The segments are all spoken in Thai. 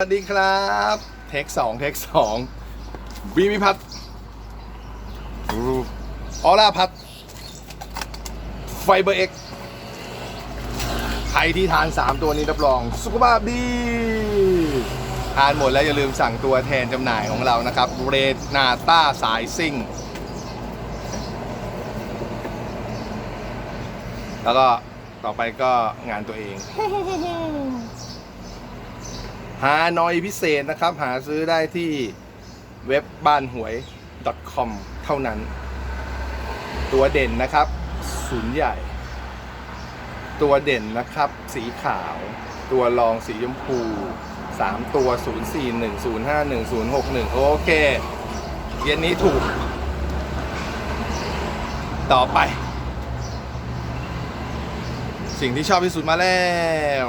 สวัสดีครับเทคสองเทคสองบีมิพัทรูออร่าพัทไฟเบอร์เอ็กใครที่ทาน 3 ตัวนี้รับรอง สุขภาพดี ทานหมดแล้วอย่าลืมสั่งตัวแทนจำหน่ายของเรานะครับเรนาต้าสายซิ่ง แล้วก็ต่อไปก็งานตัวเอง ฮานอยพิเศษนะครับ หาซื้อได้ที่เว็บบ้านหวย .com เท่านั้น ตัวเด่นนะครับศูนย์ใหญ่ ตัวเด่นนะครับ สีขาว ตัวรองสีชมพูสามตัวศศูนย์สี่หนึ่งศูนย์ห้าหนึ่งศูนย์หกหนึ่งโอเค เย็นนี้ถูก ต่อไป สิ่งที่ชอบที่สุดมาแล้ว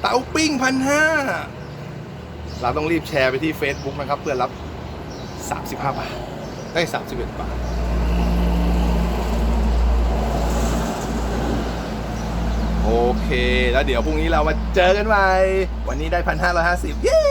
เตาปิ้งพันห้าเราต้องรีบแชร์ไปที่ Facebook นะครับ เพื่อรับ 35 บาท ได้ 31 บาท โอเค แล้วเดี๋ยวพรุ่งนี้เรามาเจอกันใหม่ วันนี้ได้ 1,550 เย้